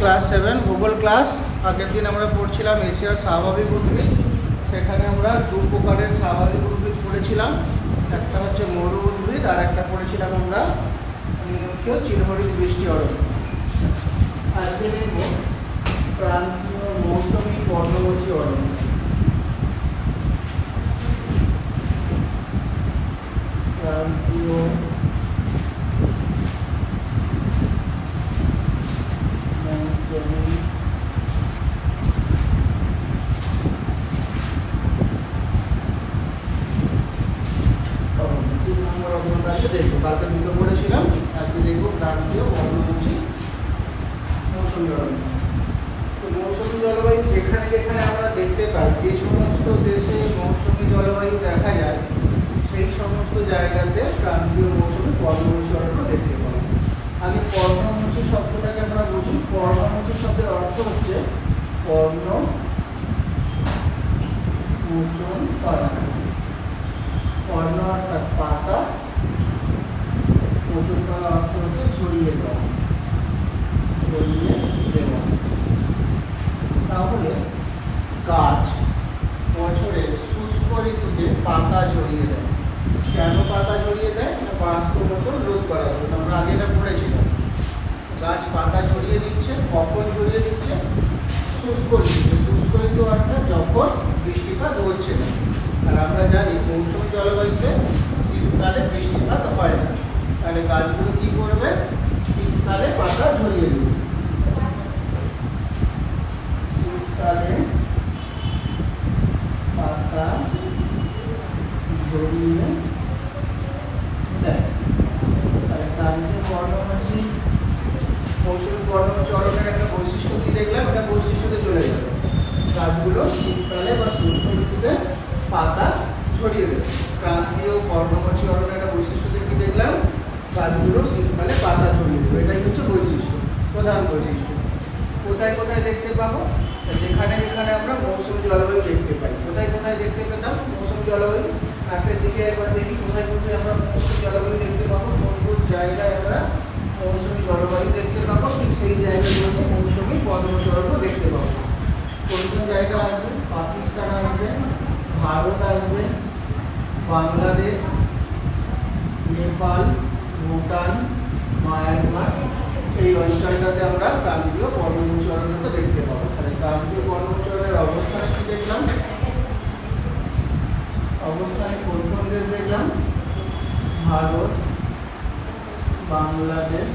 Class seven ভূগোল class আগের দিন আমরা পড়ছিলাম এশিয়ার স্বাভাবিক উদ্ভিদ। সেখানে আমরা দু প্রকারের স্বাভাবিক উদ্ভিদ পড়েছিলাম। একটা হচ্ছে মরু উদ্ভিদ, আর একটা পড়েছিলাম আমরা চিরহরিত বৃষ্টি অরণ্য। আজকে দেখব, প্রান্তীয় মৌসুমি পর্ণমোচী অরণ্য। প্রান্তীয় ক্রান্তীয় মৌসুমে পর্ণমোচরণও দেখতে পাবো। আগে পর্ণমোচী শব্দটাকে আমরা বুঝি। পর্ণমোচী শব্দের অর্থ হচ্ছে পর্ণ মোচন করা। পর্ণ অর্থাৎ পাতা। মোচন করার অর্থ হচ্ছে ছড়িয়ে দেওয়া ছড়িয়ে দেওয়া। তাহলে গাছ বছরে শুষ্ক ঋতুতে পাতা ছড়িয়ে দেয়। কেন পাতা জড়িয়ে দেয়? রোধ করার জন্য আমরা আগে এটা পড়েছিলাম। গাছ পাতা জড়িয়ে দিচ্ছে কখন দিচ্ছে শুষ্ক শুষ্ক ঋতু অর্থাৎ যখন বৃষ্টিপাত হচ্ছে না। আর আমরা জানি মৌসুম জলবায়ুতে শীতকালে বৃষ্টিপাত হয় না। তাহলে গাছগুলো কী করবে? শীতকালে পাতা ঝরিয়ে দেবে শীতকালে পাতা ঝরিয়ে রামজি কর্মচারের অবস্থান কি দেখলাম? অবস্থানে কোন কোন দেশ দেখলাম? ভারত বাংলাদেশ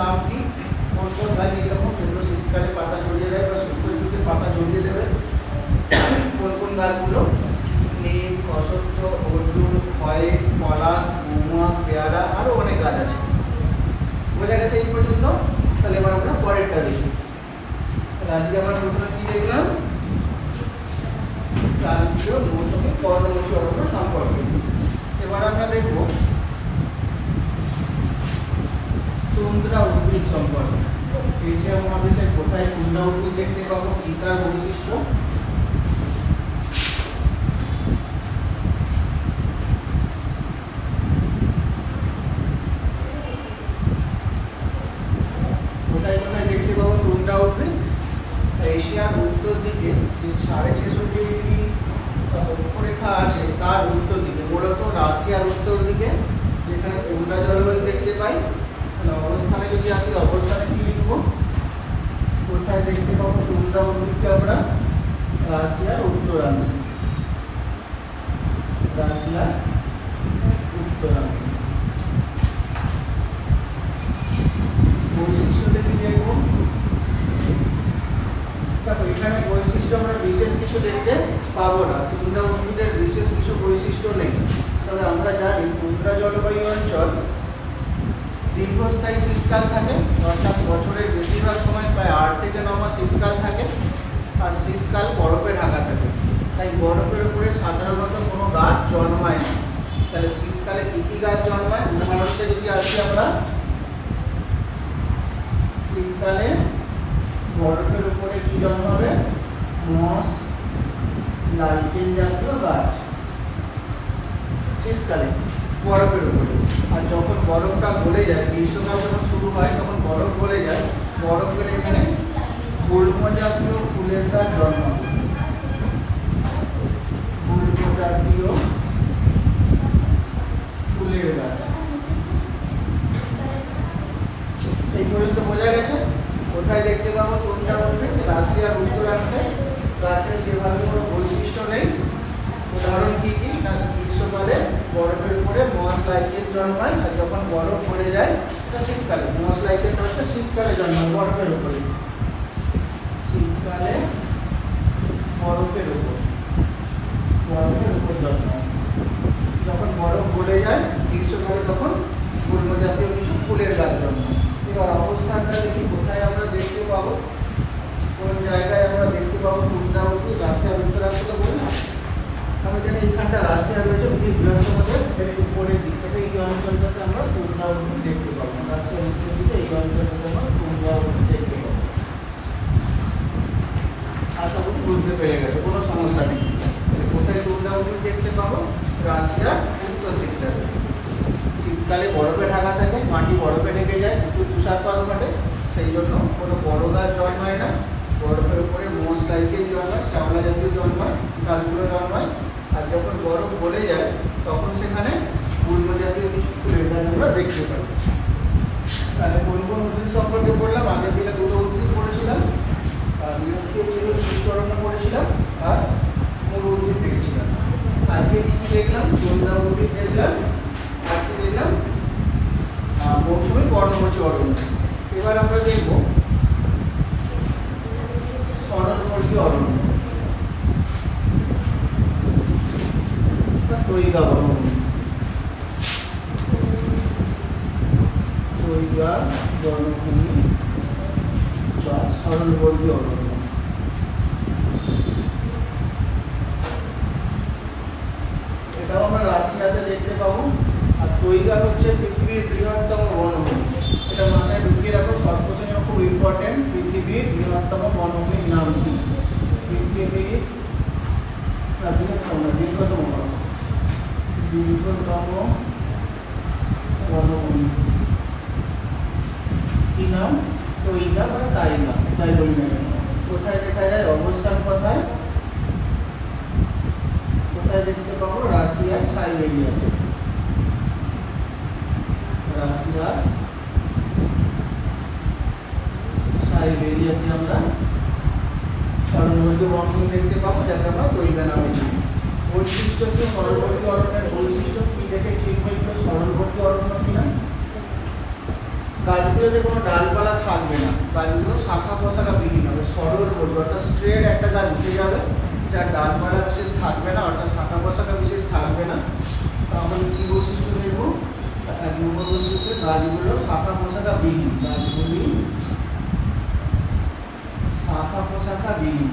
adopting রাশিয়ার উত্তর দিকে, যেখানে তুন্দ্রা জলবায়ু দেখতে পাই, তাহলে অবস্থানে যদি আসি, অবস্থানে কি লিখব? কোথায় দেখতে পাবো? তুন্দ্রা উদ্ভিদকে আমরা? রাশিয়ার উত্তরাংশে রাশিয়ার উত্তরাংশে বৈশিষ্ট্যটা কি দেখব দেখো, এখানে বৈশিষ্ট্য আমরা বিশেষ কিছু দেখতে পাবো না। তুন্দ্রা উদ্ভিদের বিশেষ কিছু বৈশিষ্ট্য নেই। তবে আমরা জানি তুন্দ্রা জলবায়ু অঞ্চল দীর্ঘস্থায়ী শীতকাল থাকে, অর্থাৎ বছরের বেশিরভাগ সময় প্রায় আট থেকে ন মাস শীতকাল থাকে আর শীতকাল বরফে ঢাকা থাকে। তাই বরফের উপরে সাধারণত কোনো গাছ জন্মায় না। তাহলে শীতকালে কী কী গাছ জন্মায়? উদাহরণতে যদি আসি আমরা। শীতকালে বরফের উপরে কি জন্মাবে? মস লালটেন জাতীয় গাছ। শীতকালে বরফের উপরে। আর যখন বরফটা গলে যায়, গ্রীষ্মকাল যখন শুরু হয়, তখন বরফ গলে যায়। বরফ এখানে গুল্ম জাতীয় ফুলের গাছ জন্মাবে গুল্ম জাতীয় ফুলের গাছ। এই পর্যন্ত বোঝা গেছে? কোথায় দেখতে পাবো কোনটা উদ্ভিদ রাশিয়ার উত্তরাংশে। গাছের সেভাবে কোনো বৈশিষ্ট্য নেই। উদাহরণ কি কি? না, গ্রীষ্মকালে বরফের উপরে মস লাইকেন জন্মায়, আর যখন বরফ পড়ে যায় তা শীতকালে। লাইকেন হচ্ছে শীতকালে জন্মায়, বরফের উপরে। শীতকালে বরফের উপর বরফের উপর জন্মায়। যখন বরফ গলে যায়, গ্রীষ্মকালে তখন গুল্ম জাতীয় কিছু ফুলের গাছ জন্মায়। এবার অবস্থানটা দেখি কোথায় আমরা দেখতে পাবো কোন জায়গায় আমরা দেখতে পাবো টুকরা উঠি রাশিয়ার উত্তরাংশ তো বললাম আমি এইখানটা রাশিয়া রয়েছে বৃহত্তম দেশ এর উপরের দিক থেকে এই অঞ্চলটাতে আমরা উঠি দেখতে পাবো। রাশিয়ার উত্তর দিকে এই অঞ্চলটাতে আমরা উঠি দেখতে পাবো। আশা করি বুঝতে পেরে গেছে, কোনো সমস্যা নেই। কোথায় উঠি দেখতে পাবো? রাশিয়ার উত্তর দিকটাতে। শীতকালে বরফে ঢাকা থাকে, মাটি বরফে ঢেকে যায়, প্রচুর তুষারপাত ঘটে, সেই জন্য কোনো বড় গাছ জন্মায় না। বরফের উপরে মোষ টাইপের জন্মায় শ্যাওলা জাতীয় জন্মায় গাছগুলো জন্মায় আর যখন বরফ গলে যায়, তখন সেখানে পূর্ব জাতীয় কিছু ফুলের গাছ আমরা দেখতে পাই তাহলে কোন কোন উদ্ভিদ সম্পর্কে পড়লাম? আগে দিকে দুটো উদ্ভিদ পড়েছিলাম, আর বিরক্ষীয় ছিল সৃষ্টরণ্য পড়েছিলাম, আর মূল উদ্ভিদ দেখেছিলাম। আজকে কি কি দেখলাম? জন্দা উদ্ভিদ দেখলাম, আজকে দেখলাম মৌসুমী পর্ণমোচী অরণ্য। এবার আমরা দেখব সরলবর্গীয় অরণ্য। বনভূমি তৈগা বনভূমি বা সরলবর্গীয় অরণ্য এটাও আমরা রাশিয়াতে দেখতে পাবো আর তৈগা হচ্ছে পৃথিবীর বৃহত্তম বনভূমি এটা মাথায় ঢুকিয়ে রাখো সর্বশ্রেণী খুব ইম্পর্টেন্ট পৃথিবীর বৃহত্তম বনভূমির নাম কি পৃথিবীর বৃহত্তম না দীর্ঘতম নাম বা তাই কোথায় দেখা যায় অবস্থান কোথায় দেখতে পাবো রাশিয়ার সাইবেরিয়াতে আমরা সরলবর্তী বনভূমি দেখতে পাবো যাকে আমরা চিনি বৈশিষ্ট্য হচ্ছে সরলবর্তী অরণ্যের বৈশিষ্ট্য কি দেখে চিনব এগুলো সরলবর্তী অরণ্য কিনা গাছগুলোতে কোনো ডালপালা থাকবে না। গাছগুলো শাখা পোশাখা বিহীন হবে, সরল বলব অর্থাৎ স্ট্রেট একটা গাছ উঠে যাবে, যার ডালপালা বিশেষ থাকবে না, অর্থাৎ শাখা পোশাখা বিশেষ থাকবে না। তাহলে কি বৈশিষ্ট্য দেখব? এক নম্বর বৈশিষ্ট্য, গাছগুলো শাখা পোশাখা বিহীন। গাছগুলি শাখা পোশাখা বিহীন।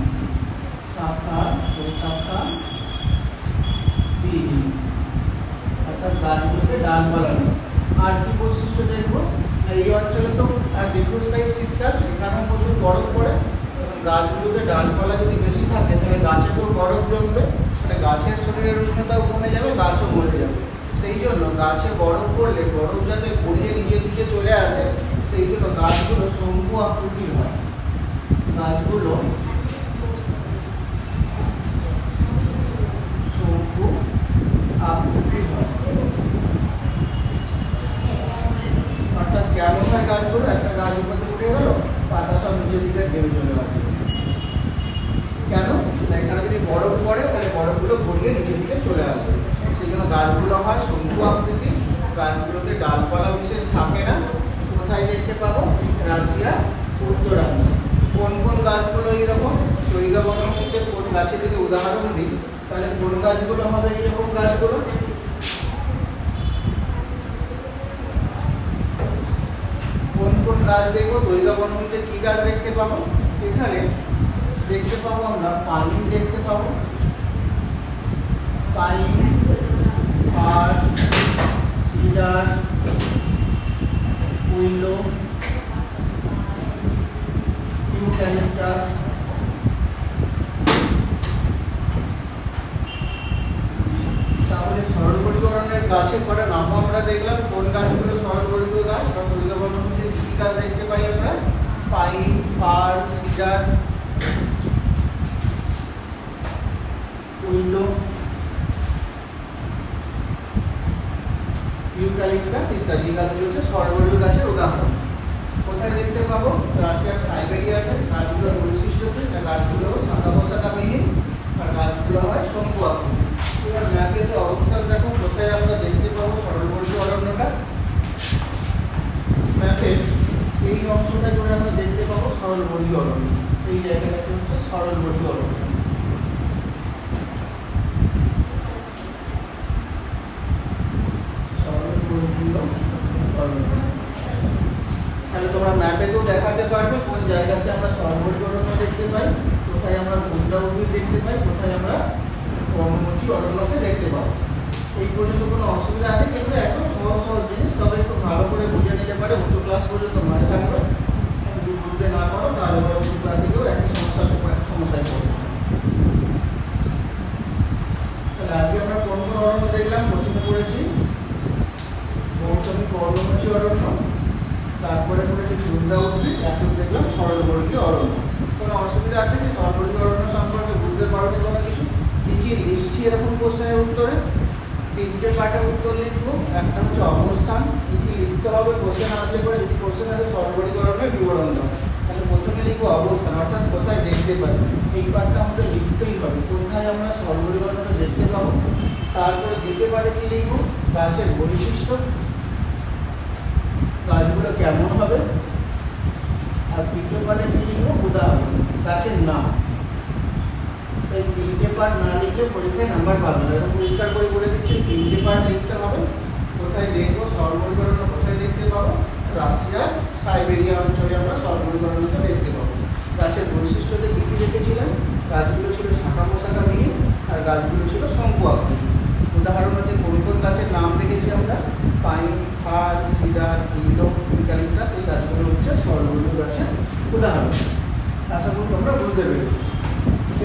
শাখা পোশাখা অর্থাৎ গাছগুলোকে ডালপালা নেই আর কি বৈশিষ্ট্য দেখব? এই অঞ্চলে তো দীর্ঘস্থায়ী শীতকাল এখানেও প্রচুর বরফ পড়ে গাছগুলোতে ডালপালা যদি বেশি থাকে, তাহলে গাছে তো বরফ জমবে মানে গাছের শরীরের উষ্ণতাও কমে যাবে, গাছও মরে যাবে। সেই জন্য গাছে বরফ পড়লে বরফ যাতে গড়িয়ে নিচের দিকে চলে আসে, সেই জন্য গাছগুলো শঙ্কু আকৃতির হয়। গাছগুলো শঙ্কু আকৃতির হয় অর্থাৎ কেমন হয় গাছগুলো একটা গাছ উপরে উঠে গেল, পাতা সব নিচের দিকে ঘেমে চলে আসে কেন? এখানে যদি বরফ পড়ে, তাহলে বরফগুলো গড়িয়ে নিচের দিকে চলে আসে। সেই জন্য গাছগুলো হয় শঙ্কু আকৃতি গাছগুলোতে ডালপালা বিশেষ থাকে না। কোথায় দেখতে পাবো? রাশিয়া উত্তরাংশে কোন কোন গাছগুলো এইরকম? চৈগা বনভূমিতে কোন গাছের দিকে উদাহরণ দিই, তাহলে কোন গাছগুলো হবে এইরকম গাছগুলো? গাছ দেখব, দৈর্ঘ্য বনভূমিতে কি গাছ দেখতে পাবো? এখানে দেখতে পাবো আমরা পাইন দেখতে পাবো। পাইন আর সিডার উইলো ইউক্যালিপটাস। তাহলে সরলবর্গীকরণের গাছের কটা নাম আমরা দেখলাম, কোন গাছগুলো সরলবর্গীয় গাছ বা কি গাছ দেখতে পাই আমরা। পাইন ফার সিডার উইন্ডো ইউক্যালিপটাস ইত্যাদি। গাছগুলো হচ্ছে সরবর্গীয় গাছের উদাহরণ। কোথায় দেখতে পাবো? রাশিয়ার সাইবেরিয়াতে গাছগুলোর বৈশিষ্ট্যতে গাছগুলো শাখা পোশাকাবিহীন আর গাছগুলো হয় শঙ্কু আকৃতি এবার ম্যাপেতে অবস্থান দেখো। কোথায় আমরা দেখতে পাবো সরলবর্গীয় অরণ্যটা ম্যাপে এই অংশটা জুড়ে আমরা দেখতে পাবো সরলবর্গীয় অরণ্য। এই জায়গাটাতে হচ্ছে? সরলবর্গীয় অরণ্য তাহলে তোমরা ম্যাপেতেও দেখাতে পারবে কোন জায়গাতে আমরা সরলবর্গীয় অরণ্য দেখতে পাই কোথায় আমরা মুদ্রা উদ্ভিদ দেখতে পাই কোথায় আমরা কর্মমুখী অরণ্যকে দেখতে পাবো এই পর্যন্ত কোনো অসুবিধা আছে কিন্তু একদম সহজ সহজ জিনিস তবে একটু ভালো করে বুঝে নিতে পারে উচ্চ ক্লাস পর্যন্ত মনে থাকবে যদি বুঝতে না পারো তাহলে পরে উচ্চ ক্লাসে গিয়েও একই সমস্যা সমস্যায় পড়বে তাহলে আজকে আমরা কোন কোন অরণ্য দেখলাম প্রথমে পড়েছি মৌসুমী পর্ণমোচী অরণ্য তারপরে পড়েছি টুন্ডা উদ্ভিদ এখন দেখলাম সরলবর্গীয় অরণ্য কোনো অসুবিধা আছে কি সরলবর্গীয় অরণ্য সম্পর্কে বুঝতে পারো নি কোনো কিছু কি কি লিখছি এরকম কোশ্চেনের উত্তরে তিনটে পার্টের উত্তর লিখব, একটা হচ্ছে অবস্থান, কি কি লিখতে হবে কোশ্চেন আসলে পরে যদি কোশ্চেন আছে সরবরাহকরণের বিবরণ দাও তাহলে প্রথমে লিখব অবস্থান, অর্থাৎ কোথায় দেখতে পাই এই পার্টটা আমাদের লিখতেই হবে, কোথায় আমরা সরবরাহকরণটা দেখতে পাবো? তারপরে দ্বিতীয় পার্টে কি লিখব? গাছের বৈশিষ্ট্য, গাছগুলো কেমন হবে? আর তৃতীয় পার্টে কি লিখব? উদাহরণ, গাছের নাম। তিনটে পার্ট না লিখলে পরীক্ষায় নাম্বার পাবে না। এটা পরিষ্কার করে বলে দিচ্ছি, তিনটে পার্ট লিখতে হবে। কোথায় দেখব? সর্বীকরণ কোথায় দেখতে পাবো? রাশিয়ার সাইবেরিয়া অঞ্চলে আমরা সর্বীকরণটা দেখতে পাবো। গাছের বৈশিষ্ট্যতে কী কী দেখেছিলাম? গাছগুলো ছিল শাখা পোশাকা বিহীন আর গাছগুলো ছিল শঙ্কু আকৃতি উদাহরণ হচ্ছে কোন কোন গাছের নাম দেখেছি আমরা? Pine, fir, cedar willow eucalyptus এই গাছগুলো হচ্ছে সর্বীয় গাছের উদাহরণ। আশা করি তোমরা বুঝতে পেরেছ।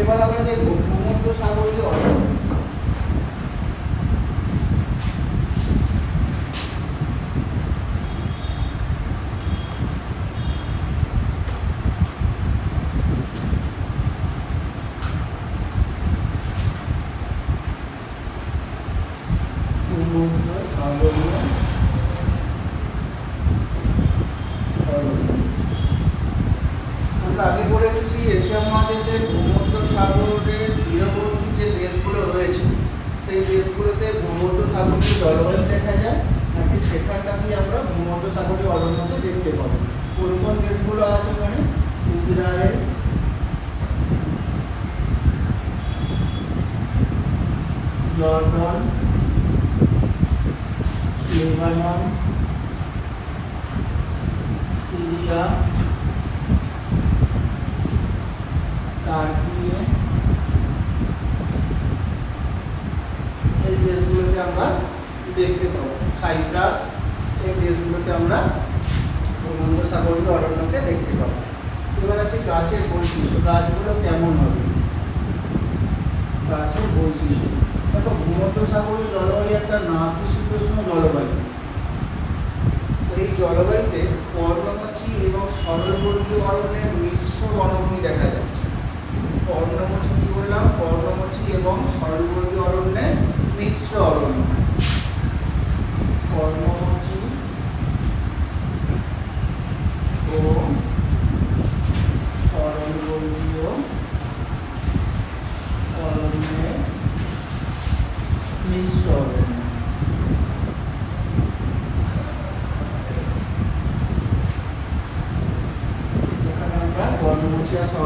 এবার আমরা দেখব। ভূমধ্য সাগরীয় إلا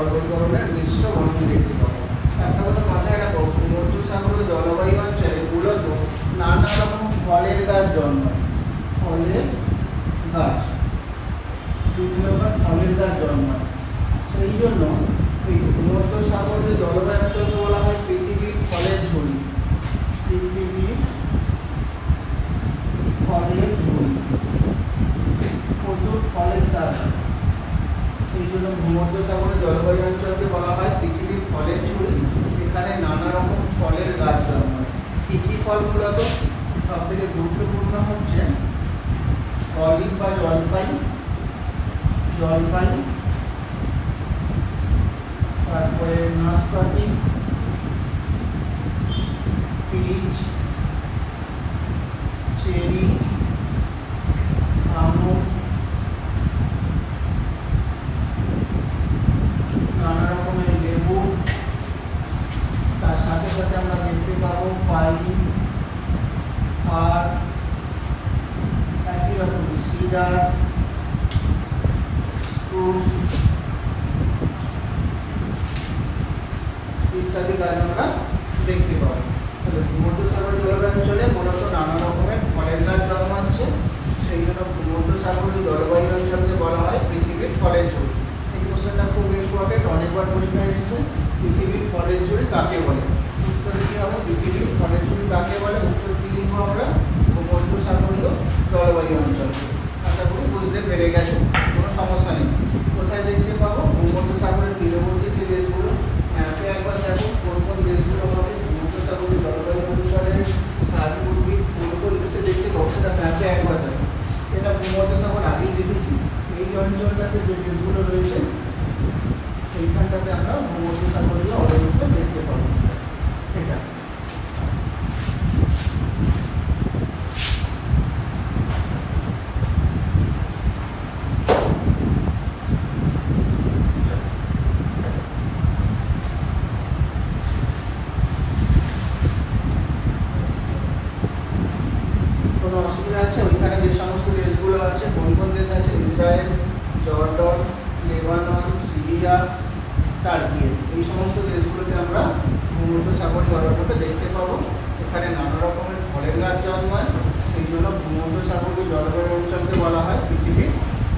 বলবো না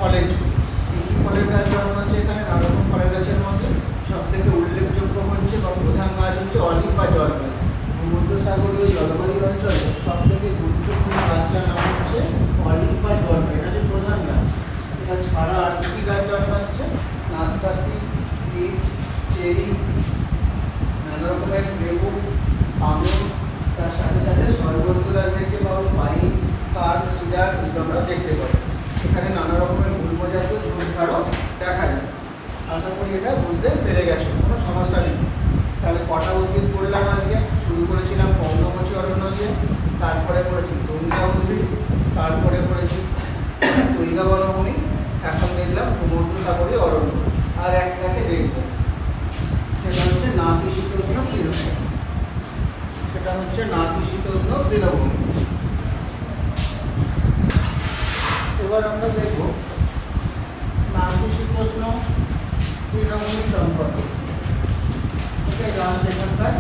কলেজ কী কলেজ আছে, এখানে নানা রকম কলেজ আছে মধ্যে। সব থেকে উল্লেখযোগ্য হচ্ছে বা প্রধান গাছ হচ্ছে অলিভ বা জলপাই ভূমধ্যসাগরীয় জলবায়ু অঞ্চলে সব থেকে গুরুত্বপূর্ণ গাছটার নাম হচ্ছে অলিভ বা জলপাই এটা যে প্রধান গাছ এটা ছাড়া আর কী গাছ জন্মাচ্ছে নাশপাতি পিট চেরি, নানা রকমের লেবু আমন তার সাথে সাথে সর্বত্র গাছ দেখতে পাবো, পাইন, কাঠ, সিডার আমরা দেখতে পাবো। এখানে নানা রকমের আশা করি এটা বুঝতে পেরে গেছো, কোনো সমস্যা নেই। তাহলে কটা উদ্ভিদ পড়লাম আজকে? শুরু করেছিলাম পঙ্গমচি অরণ্য দিয়ে তারপরে করেছি তরুণা উদ্ভিদ, তারপরে করেছি তৈলা বনভূমি, এখন দেখলাম ভূমধ্য সাগরে অরণ্য। আর একটাকে দেখব। সেটা হচ্ছে নাতিশীতোষ্ণ তৃণভূমি। সেটা হচ্ছে নাতিশীতোষ্ণ তৃণভূমি। এবার আমরা দেখব তৃণমূল সম্পর্ক এটাই রাজনীতিকার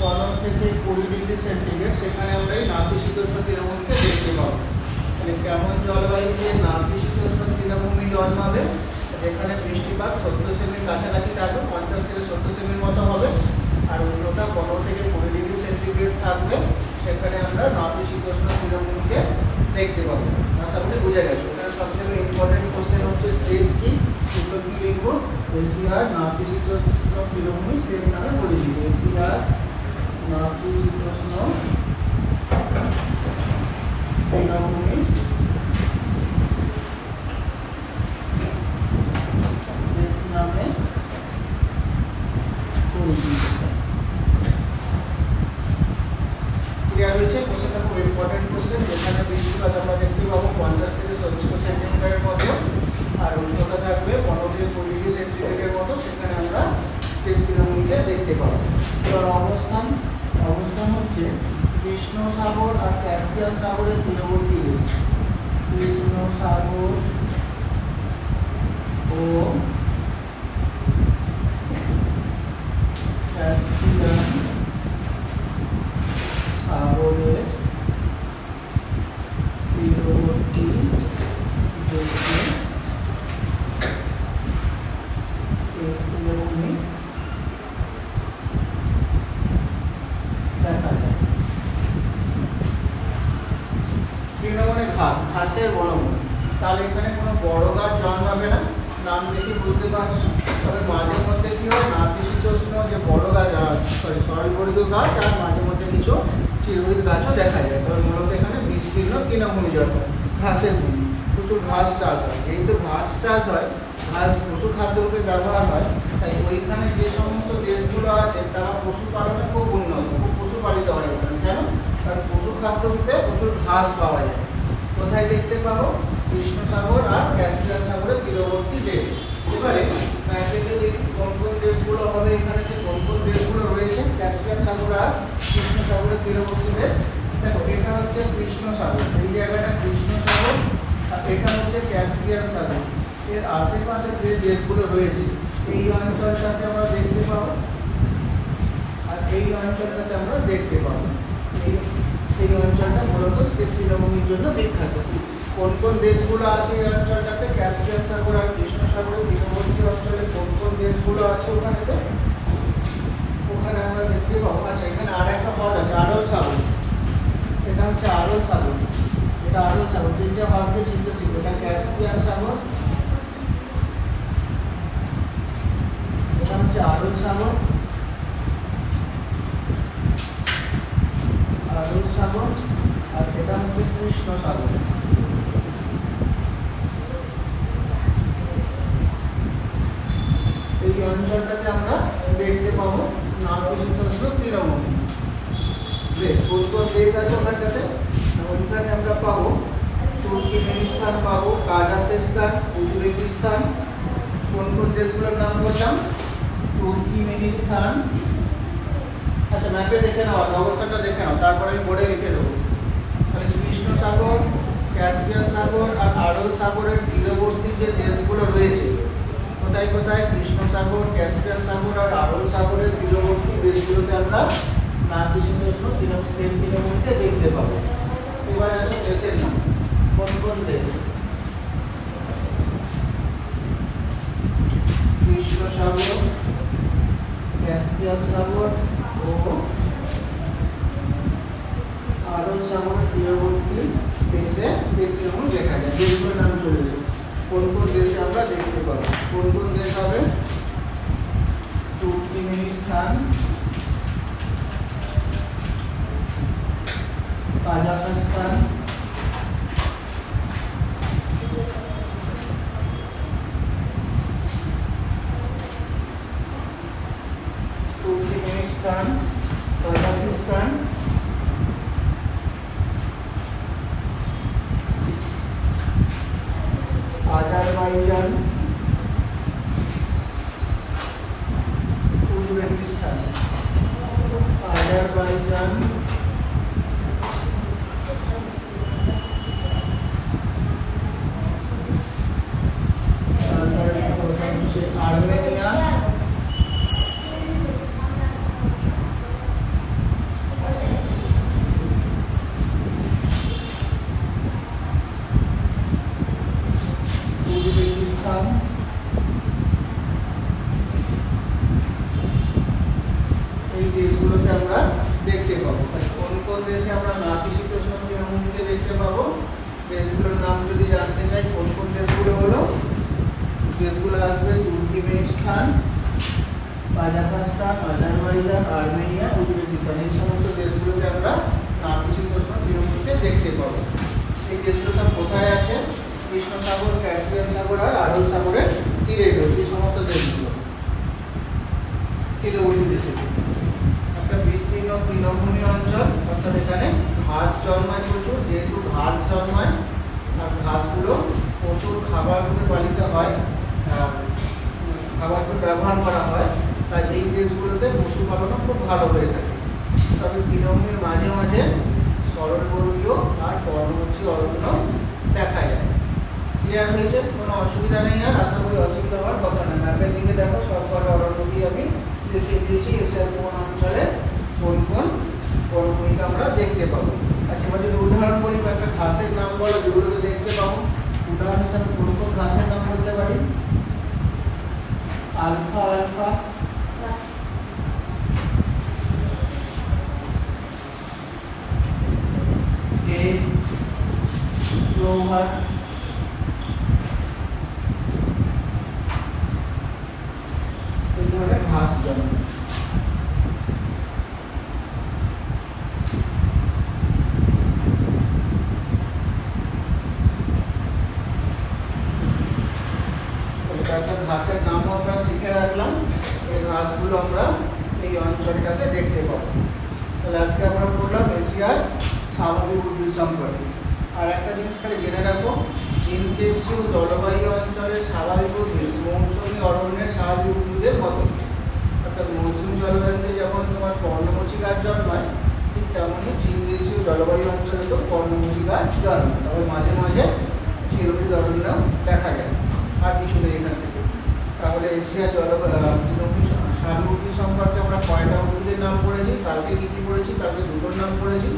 পনেরো থেকে কুড়ি ডিগ্রি সেন্টিগ্রেড, সেখানে আমরা এই নাতিশীতোষ্ণ তৃণভূমিকে দেখতে পাবো। তাহলে কেমন জলবায়ুতে নাতিশীতোষ্ণ তৃণভূমি জন্মাবে? যেখানে বৃষ্টিপাত সত্তর সেমির কাছাকাছি থাকবে, পঞ্চাশ থেকে সত্তর সেমির মতো হবে। আর উষ্ণতা পনেরো থেকে কুড়ি ডিগ্রি সেন্টিগ্রেড থাকবে। সেখানে আমরা নাতিশীতোষ্ণ তৃণভূমিকে দেখতে পাবো। আশা করি বোঝা গেছে। ওখানে সবথেকে ইম্পর্টেন্ট কোশ্চেন হচ্ছে স্টেট কি? দুটো কি লিখব? এশিয়ার নাতিশীতোষ্ণ তৃণভূমি স্টেট নামে পরিচিত। এশিয়ার স্টেট নামে ক্লিয়ার কোশ্চেনটা খুব ইম্পর্টেন্ট কোশ্চেন যেখানে বৃষ্টিপাত আমরা দেখতে পাবো, পঞ্চাশ থেকে সত্তর সেন্টিমিটারের মতো। আর উষ্ণতা থাকবে পনেরো থেকে কুড়ি ডিগ্রি মতো, সেখানে আমরা তিন তৃণমূলকে দেখতে পাবো। এবার অবস্থান কৃষ্ণ সাগর আর ক্যাসপিয়ান সাগরের তীরবর্তী রয়েছে। কৃষ্ণ সাগর ও ক্যাসপিয়ান সাগরের তীরবর্তী দেশে এই তীরভূমি দেখা যায় তৃণমূলে ঘাস ঘাসের বনভূমি তাহলে এখানে কোনো বড় গাছ জন্মাবে না নাম দেখে বুঝতে পারছি তবে মাঝে মধ্যে কি হয় নাতিশীতোষ্ণ যে বড় গাছ সরি সরলবর্গীয় গাছ আর মাঝে মধ্যে কিছু চিরুইত গাছও দেখা যায় তবে মূলত এখানে বিস্তীর্ণ তৃণভূমি জন্মায় ঘাসের ভূমি প্রচুর ঘাস চাষ হয়। যেহেতু ঘাস চাষ হয়, ঘাস পশু খাদ্য রূপে ব্যবহার হয়, তাই ওইখানে যে সমস্ত দেশগুলো আছে, তারা পশুপালনে খুব উন্নত, খুব পশুপালিত হয় ওখানে কেন? কারণ পশু খাদ্য রূপে প্রচুর ঘাস পাওয়া যায়। কোথায় দেখতে পাবো? কৃষ্ণ সাগর আর ক্যাসপিয়ান সাগরের তীরবর্তী দেশ। এবারে ম্যাপে দেখি কোন কোন দেশগুলো হবে, এখানে যে কোন কোন দেশগুলো রয়েছে ক্যাসপিয়ান সাগর আর কৃষ্ণ সাগরের তীরবর্তী দেশ, দেখো, এটা হচ্ছে কৃষ্ণ সাগর এই জায়গাটা কৃষ্ণ এটা হচ্ছে ক্যাসপিয়ান সাগর। এর আশেপাশে যে দেশগুলো রয়েছে, এই অঞ্চলটাকে আমরা দেখতে পাবো। আর এই অঞ্চলটাকে আমরা দেখতে পাবো। এই অঞ্চলটা মূলত তৃণভূমির জন্য বিখ্যাত। কোন কোন দেশগুলো আছে এই অঞ্চলটাতে? ক্যাসপিয়ান সাগর আর কৃষ্ণ সাগরের তীরবর্তী অঞ্চলে কোন কোন দেশগুলো আছে ওখানেতে ওখানে আমরা দেখতে পাবো। আচ্ছা এখানে আর একটা হ্রদ আছে আরল সাগর। এটা হচ্ছে আরল সাগর। এটা আরল সাগর। তিনটে হ্রদকে চিনতে শিখব এটা ক্যাসপিয়ান সাগর এটা হচ্ছে আরল সাগর আরল সাগর আর এটা হচ্ছে কৃষ্ণ সাগর এই অঞ্চলটাকে আমরা দেখতে পাবো নাতিশীতোষ্ণ তৃণভূমি বেশ কোন কোন দেশ আছে ওখানটাতে ওইখানে আমরা পাবো তুর্কিমেনিস্তান পাবো কাজাকিস্তান উজবেকিস্তান কোন কোন দেশগুলোর নাম বললাম তুর্কিমেনিস্তান আচ্ছা ম্যাপে দেখে নাও অবস্থাটা দেখে নাও তারপরে আমি বোর্ডে লিখে দেবো তাহলে কৃষ্ণ সাগর ক্যাসপিয়ান সাগর আর আরল সাগরের তীরবর্তী যে দেশগুলো রয়েছে কোথায় কোথায় কৃষ্ণ সাগর ক্যাসপিয়ান সাগর আর আরল সাগরের তীরবর্তী দেশগুলোতে আমরা নাতিশীতোষ্ণ তৃণস্টেন তৃণমূলকে দেখতে পাবো। এবার আসো দেশের নাম। কোন কোন দেশ? কৃষ্ণ সাগর, ক্যাসপিয়ান সাগর ও আরব সাগরের তীরবর্তী দেশে স্থির তৃণমূল দেখা যায়। দেশগুলোর নাম চলেছে কোন কোন দেশে আমরা দেখতে পাবো? কোন কোন দেশ হবে? তুর্কিমেনিস্তান Das ist Kazakistan কৃষ্ণ সাগর ক্যাসপিয়ান সাগর আর আরব সাগরের তীরে রয়েছে এই সমস্ত দেশগুলো। তীরবর্তী দেশগুলো। একটা বিস্তীর্ণ তৃণভূমি অঞ্চল অর্থাৎ এখানে ঘাস জন্মায় প্রচুর যেহেতু ঘাস জন্মায় আর ঘাসগুলো পশুর খাবার রূপে পালিত হয় আহ, খাবার রূপে ব্যবহার করা হয় তাই এই দেশগুলোতে পশুপালনও খুব ভালো হয়ে থাকে। তবে তৃণভূমির মাঝে মাঝে সরলবর্গীয় আর পর্ণমোচী অরণ্য ক্লিয়ার হয়েছে, কোনো অসুবিধা নেই আর আশা করি অসুবিধা হওয়ার কথা না। ম্যাপের দিকে দেখো, সব কটা অরণ্য দিয়ে আমি দেখিয়ে দিয়েছি এশিয়ার কোন অঞ্চলে কোন কোন বনভূমিকে আমরা দেখতে পাবো। আচ্ছা এবার যদি উদাহরণ বলি কয়েকটা ঘাসের নাম বলো যেগুলোকে দেখতে পাবো। উদাহরণ হিসাবে কোন কোন ঘাসের নাম বলতে পারি? Alpha alpha. কে ক্লোভার এই ধরনের ঘাস জন্মায় কয়েকটা ঘাসের নামও আমরা শিখে রাখলাম এই ঘাসগুলো আমরা এই অঞ্চলটাতে দেখতে পাবো তাহলে আজকে আমরা পড়লাম এশিয়ার স্বাভাবিক উদ্ভিদ সম্পর্কে আর একটা জিনিস খালি জেনে রাখো ইনদেশীয় জলবায়ু অঞ্চলের স্বাভাবিক উদ্ভিদ মৌসুমী অরণ্যের স্বাভাবিক উদ্ভিদের মতো অর্থাৎ মৌসুমী জলবায়ুতে যখন তোমার পর্ণমোচী গাছ জন্মায় ঠিক তেমনই চীন দেশীয় জলবায়ু অঞ্চলে তো পর্ণমোচী গাছ জন্মায় তবে মাঝে মাঝে চিরুটি অরণ্য দেখা যায় আর কিছু নেই এখান থেকে তাহলে এশিয়া জলবায়ু স্বাভাবিক উদ্ভিদ সম্পর্কে আমরা কয়টা উদ্ভিদের নাম পড়েছি কালকে কী কী পড়েছি কালকে দুটোর নাম পড়েছি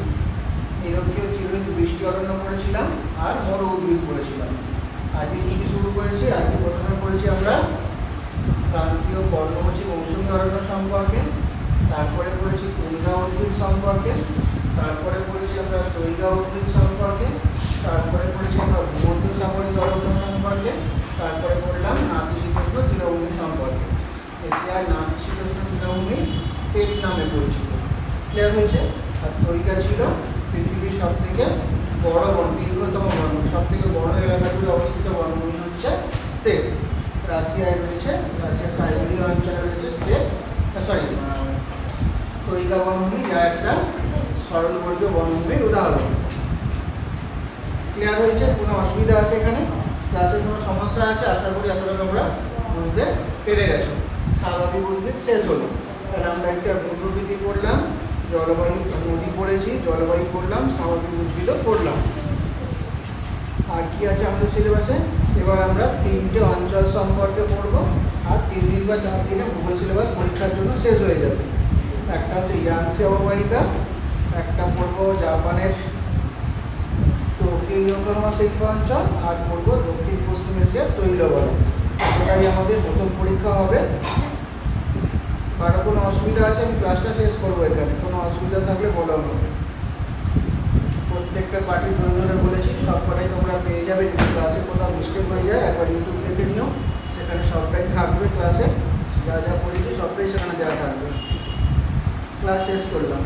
নিরক্ষীয় চিরুনি পড়েছিলাম আর বড় উদ্ভিদ পড়েছিলাম আজকে কী কী শুরু করেছি? আজকে প্রথমে পড়েছি আমরা ক্রান্তীয় পর্ণমোচী মৌসুমী অরণ্য সম্পর্কে, তারপরে পড়েছি তুলনা উদ্ভিদ সম্পর্কে, তারপরে পড়েছি আমরা তৈগা উদ্ভিদ সম্পর্কে, তারপরে পড়েছি আমরা ভূমধ্য সাগরিক অরণ্য সম্পর্কে, তারপরে পড়লাম নাতিশীতোষ্ণ তৃণভূমি সম্পর্কে। এশিয়ার নাতিশীতোষ্ণ তৃণভূমি স্টেট নামে পরিচিত। ক্লিয়ার হয়েছে? আর তৈগা ছিল পৃথিবীর সব থেকে বড় বন দীর্ঘতম বন সব থেকে বড় এলাকাগুলো অবস্থিত বনভূমি হচ্ছে স্টেপ রাশিয়ায় রয়েছে, রাশিয়ার সাইবেরিয়া অঞ্চলে রয়েছে স্টেপ সরি তৈগা বনভূমি, যা একটা সরলবর্গীয় বনভূমির উদাহরণ। ক্লিয়ার হয়েছে? কোনো অসুবিধা আছে এখানে? ক্লাসের কোনো সমস্যা আছে? আশা করি এতটা তোমরা বুঝতে পেরে গেছো। স্বাভাবিক উদ্ভিদ শেষ হলো। তাহলে আমরা এসে প্রকৃতি পড়লাম। জলবায়ু নদী পড়েছি, জলবায়ু পড়লাম স্বাভাবিক উদ্ভিদও পড়লাম। আর কি আছে আমাদের সিলেবাসে? এবার আমরা তিনটে অঞ্চল সম্পর্কে পড়ব, আর তিন দিন বা চার দিনে ভূগোল সিলেবাস পরীক্ষার জন্য শেষ হয়ে যাবে। একটা হচ্ছে ইয়াংসি অববাহিকা, একটা পড়ব জাপানের টোকিও ইয়োকোহামা শিল্প অঞ্চল, আর পড়ব দক্ষিণ পশ্চিম এশিয়ার তৈলবলয় এটাই আমাদের প্রথম পরীক্ষা হবে। কারও কোনো অসুবিধা আছে, আমি ক্লাসটা শেষ করব এখানে। কোনো অসুবিধা থাকলে বলো আমাকে। প্রত্যেকটা পার্টি ধরে ধরে বলেছি, সব কটাই তোমরা পেয়ে যাবে। যদি ক্লাসে কোথাও মিস্টেক হয়ে যায়, একবার ইউটিউব দেখে নিও। সেখানে সবটাই থাকবে ক্লাসে যা যা পড়েছি, সবটাই সেখানে দেওয়া থাকবে। ক্লাস শেষ করলাম।